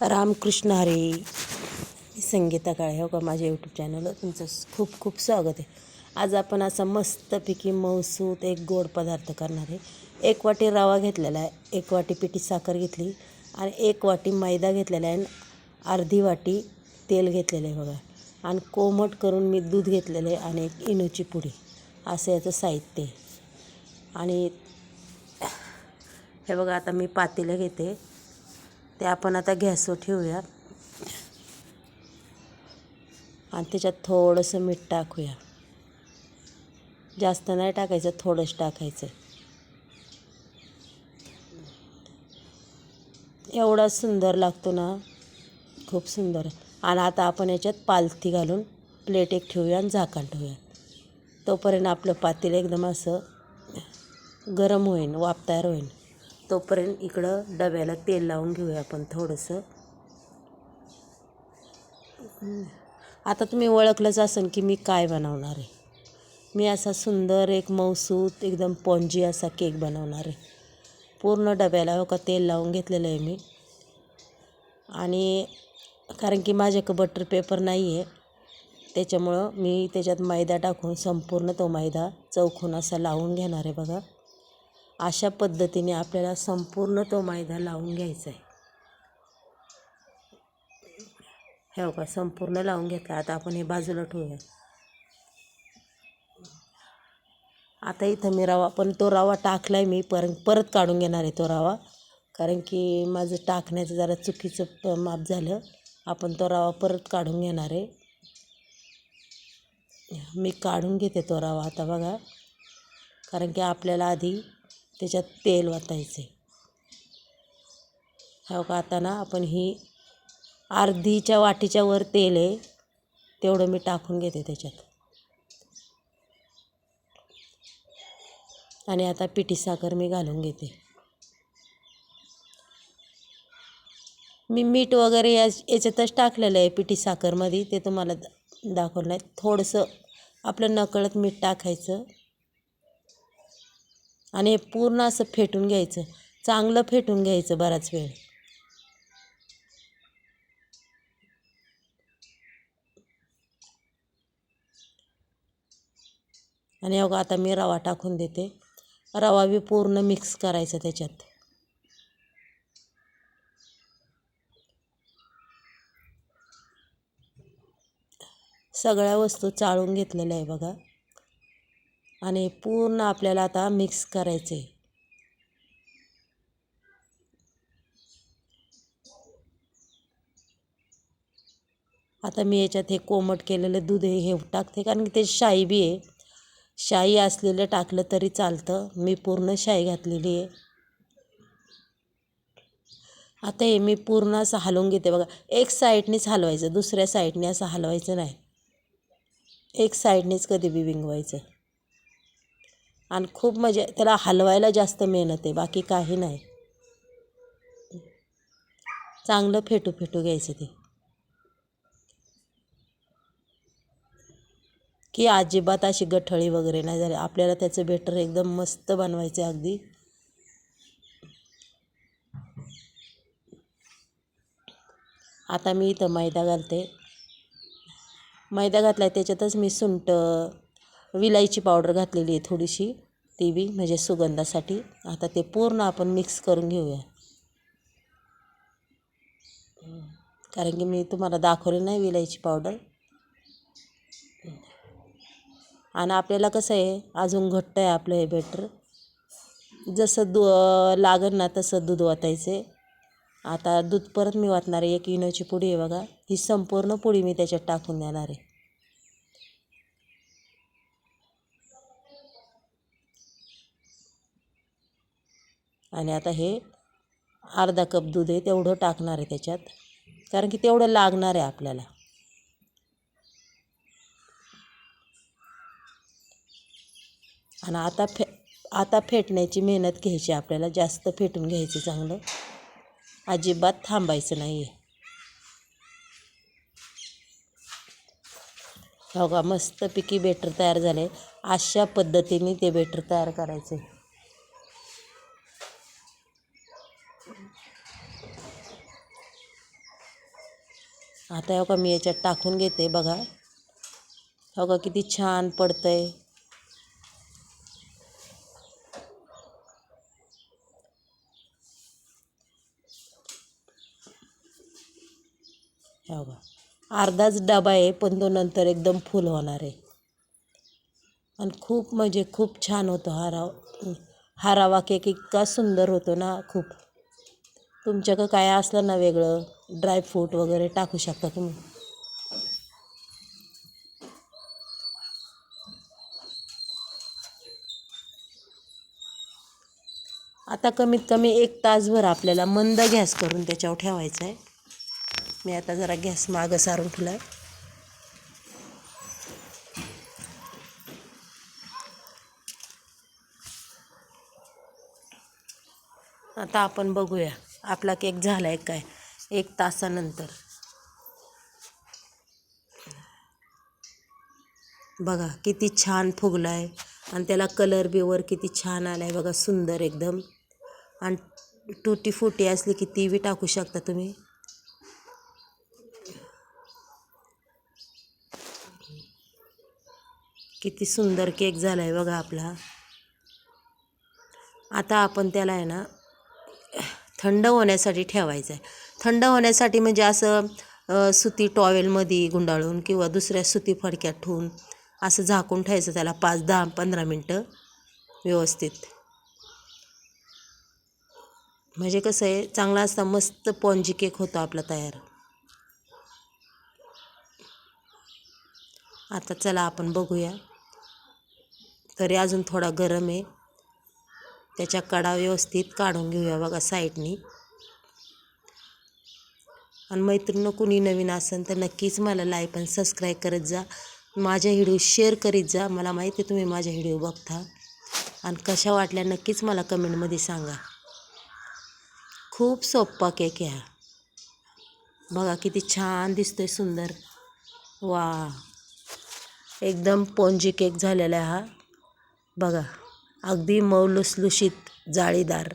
रामकृष्ण हरी. संगीता काळे हो का? माझ्या यूट्यूब चॅनलवर तुमचं खूप खूप स्वागत आहे. आज आपण असा मस्तपैकी मौसूत एक गोड पदार्थ करणार आहे. एक वाटी रवा घेतलेला आहे एक वाटी पिठी साखर घेतली आणि एक वाटी मैदा घेतलेला आहे आणि अर्धी वाटी तेल घेतलेलं आहे बघा. आणि कोमट करून मी दूध घेतलेलं आहे आणि एक इनोची पुडी असं याचं साहित्य आहे. आणि हे बघा आता मी पातेलं घेते. ते आपण आता गॅसवर ठेवूया आणि त्याच्यात थोडंसं मीठ टाकूया. जास्त नाही टाकायचं थोडंच टाकायचं एवढा सुंदर लागतो ना. खूप सुंदर. आणि आता आपण याच्यात पालथी घालून प्लेट एक ठेवूया आणि झाकण ठेवूया. तोपर्यंत आपलं पातेलं एकदम असं गरम होईन वाफ तयार होईन. तोपर्यंत इकडं डब्याला तेल लावून घेऊया आपण थोडंसं. आता तुम्ही ओळखलंच असेल की मी काय बनवणार आहे. मी असा सुंदर एक मौसूत एकदम पॉन्जी असा केक बनवणार आहे. पूर्ण डब्याला हो का तेल लावून घेतलेलं आहे मी. आणि कारण की माझ्याकडं बटर पेपर नाही आहे त्याच्यामुळं मी त्याच्यात मैदा टाकून संपूर्ण तो मैदा चौकून असा लावून घेणार आहे बघा. अशा पद्धतीने आपल्याला संपूर्ण तो मैदा लावून घ्यायचा आहे. हे का संपूर्ण लावून घेतला. आता आपण हे बाजूला ठेवूया. आता इथं मी रवा पण तो रवा टाकला आहे मी पर परत काढून घेणार आहे तो रवा. कारण की माझं टाकण्याचं जरा चुकीचं प- माप झालं. आपण तो रवा परत काढून घेणार आहे. मी काढून घेते तो रवा आता बघा. कारण की आपल्याला आधी त्याच्यात तेल वाटायचं आहे हो का? आता ना आपण ही अर्धीच्या वाटीच्या वर तेल आहे तेवढं मी टाकून घेते त्याच्यात. आणि आता पिठी साखर मी घालून घेते. मी मीठ वगैरे या याच्यातच टाकलेलं आहे पिठी साखरमध्ये ते तुम्हाला दाखवलं आहे थोडंसं आपलं नकळत मीठ टाकायचं. आणि हे पूर्ण असं फेटून घ्यायचं. चांगलं फेटून घ्यायचं बराच वेळ. आणि अगं आता मी रवा टाकून देते. रवा बी पूर्ण मिक्स करायचा त्याच्यात. सगळ्या वस्तू चाळून घेतलेल्या आहे बघा. आणि पूर्ण आपल्याला आता मिक्स करायचं. आहे आता मी याच्यात हे कोमट केलेलं दूध आहे हे टाकते कारण की ते शाई बी आहे. शाई असलेलं टाकलं तरी चालतं. मी पूर्ण शाई घातलेली आहे. आता हे मी पूर्ण असं हलवून घेते बघा. एक साईडनेच हलवायचं दुसऱ्या साईडने असं हलवायचं नाही. एक साईडनेच कधी बी विंगवायचं. आणि खूप म्हणजे त्याला हलवायला जास्त मेहनत आहे बाकी काही नाही. चांगलं फेटू फेटू घ्यायचं ते. की अजिबात अशी गठळी वगैरे नाही झाली. आपल्याला त्याचं बेटर एकदम मस्त बनवायचं अगदी. आता मी इथं मैदा घालते. मैदा घातला आहे त्याच्यातच मी सुंठ विलायची पावडर घातलेली आहे थोडीशी ती बी म्हणजे सुगंधासाठी. आता ते पूर्ण आपण मिक्स करून घेऊया. कारण की मी तुम्हाला दाखवली नाही विलायची पावडर. आणि आपल्याला कसं आहे अजून घट्ट आहे आपलं हे बेटर जसं दू लागेल ना तसं दूध वाटायचं. आहे आता दूध परत मी वाटणार आहे एक इनोची पुडी आहे बघा. ही संपूर्ण पुडी मी त्याच्यात टाकून देणार आहे. आणि आता हे अर्धा कप दूध आहे तेवढं टाकणार आहे त्याच्यात. कारण की तेवढं लागणार आहे आपल्याला. आणि आता फे आता फेटण्याची मेहनत घ्यायची आपल्याला. जास्त फेटून घ्यायचं चांगलं. अजिबात थांबायचं नाही आहे हो का मस्तपैकी बेटर तयार झाले. अशा पद्धतीने ते बेटर तयार करायचं. आहे आता हो का मी याच्यात टाकून घेते बघा. हो का किती छान पडतंय. हो का अर्धाच डबा आहे पण तो नंतर एकदम फुल होणार आहे. आणि खूप म्हणजे खूप छान होतो हा हारावा केक इतका सुंदर होतो ना खूप. तुमच्याकडं काय असलं ना वेगळं? ड्रायफ्रूट वगैरे टाकू शकता तुम्ही. आता कमीत कमी एक तासभर आपल्याला मंद गॅस करून त्याच्यावर ठेवायचं आहे. मी आता जरा गॅस मागं सारून ठेवला आहे आता आपण बघूया. आपला केक झाला आहे काय? एक तासानंतर. बघा किती छान फुगला आहे आणि त्याला कलर बिवर किती छान आला आहे बघा सुंदर एकदम. आणि टुटी फुटी असली की ती बी टाकू शकता तुम्ही. किती सुंदर केक झाला आहे बघा आपला. आता आपण त्याला आहे ना थंड होण्यासाठी ठेवायचं आहे थंड होण्यासाठी म्हणजे असं सुती टॉवेलमध्ये गुंडाळून किंवा दुसऱ्या सुती फडक्यात ठेवून असं झाकून ठेवायचं त्याला पाच दहा पंधरा मिनटं व्यवस्थित. म्हणजे कसं आहे चांगला असता मस्त पॉन्जी केक होतो आपला तयार. आता चला आपण बघूया. तरी अजून थोडा गरम आहे. त्याच्या कडा व्यवस्थित काढून घेऊया बघा साईडनी. आणि मैत्रिणं कुणी नवीन असेल तर नक्कीच मला लाईक आणि सबस्क्राईब करत जा. माझ्या व्हिडिओ शेअर करीत जा. मला माहिती आहे तुम्ही माझ्या व्हिडिओ बघता. आणि कशा वाटल्या नक्कीच मला कमेंटमध्ये सांगा. खूप सोप्पा केक आहे हा. बघा किती छान दिसतोय सुंदर. वा एकदम पोंजी केक झालेला आहे हा. बघा. अगदी मऊ लुसलुशीत जाळीदार.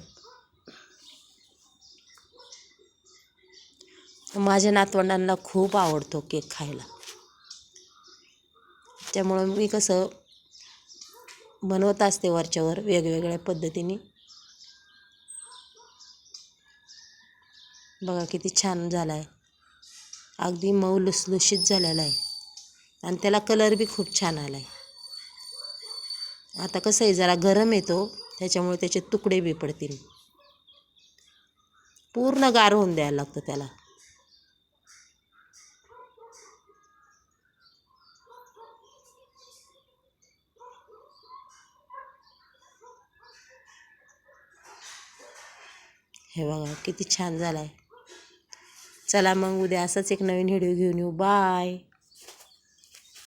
माझ्या नातवंडांना खूप आवडतो केक खायला. त्यामुळं मी कसं बनवत असते वरच्यावर वेगवेगळ्या पद्धतीने. बघा किती छान झाला आहे अगदी मऊ लुसलुशीत झालेला आहे. आणि त्याला कलर बी खूप छान आला आहे आता कसं आहे जरा गरम येतो त्याच्यामुळे त्याचे तुकडे बी पडतील. पूर्ण गार होऊन द्यायला लागतं त्याला. हे बघा किती छान झाला आहे चला मग उद्या असंच एक नवीन व्हिडिओ घेऊन येऊ. बाय.